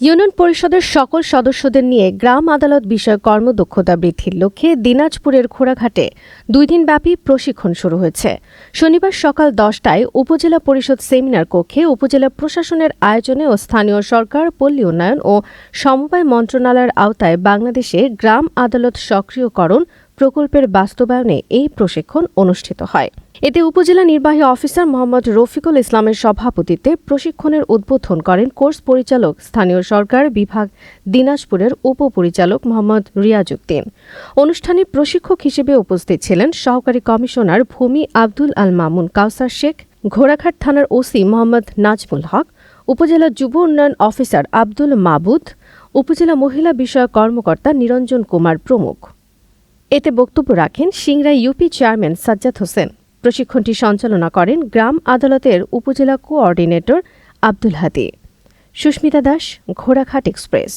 Union পরিষদের সকল সদস্যদের নিয়ে গ্রাম আদালত বিষয়ক কর্মদক্ষতা বৃদ্ধির লক্ষ্যে দিনাজপুরের ঘোড়াঘাটে দুই দিনব্যাপী প্রশিক্ষণ শুরু হয়েছে। শনিবার সকাল দশটায় উপজেলা পরিষদ সেমিনার কক্ষে উপজেলা প্রশাসনের আয়োজনে ও স্থানীয় সরকার, পল্লী উন্নয়ন ও সমবায় মন্ত্রণালয়ের আওতায় বাংলাদেশে গ্রাম আদালত সক্রিয়করণ প্রকল্পের বাস্তবায়নে এই প্রশিক্ষণ অনুষ্ঠিত হয়। এতে উপজেলা নির্বাহী অফিসার মোহাম্মদ রফিকুল ইসলামের সভাপতিত্বে প্রশিক্ষণের উদ্বোধন করেন কোর্স পরিচালক স্থানীয় সরকার বিভাগ দিনাজপুরের উপপরিচালক মোহাম্মদ রিয়াজউদ্দিন। অনুষ্ঠানে প্রশিক্ষক হিসেবে উপস্থিত ছিলেন সহকারী কমিশনার ভূমি আব্দুল আল মামুন কাউসার শেখ, ঘোড়াঘাট থানার ওসি মোহাম্মদ নাজমুল হক, উপজেলা যুব উন্নয়ন অফিসার আব্দুল মাবুদ, উপজেলা মহিলা বিষয়ক কর্মকর্তা নিরঞ্জন কুমার প্রমুখ। এতে বক্তব্য রাখেন সিংড়া ইউপি চেয়ারম্যান সাজ্জাদ হোসেন। প্রশিক্ষণটি সঞ্চালনা করেন গ্রাম আদালতের উপজেলা কোঅর্ডিনেটর আব্দুল হাদি। সুস্মিতা দাস ঘোড়াঘাট এক্সপ্রেস।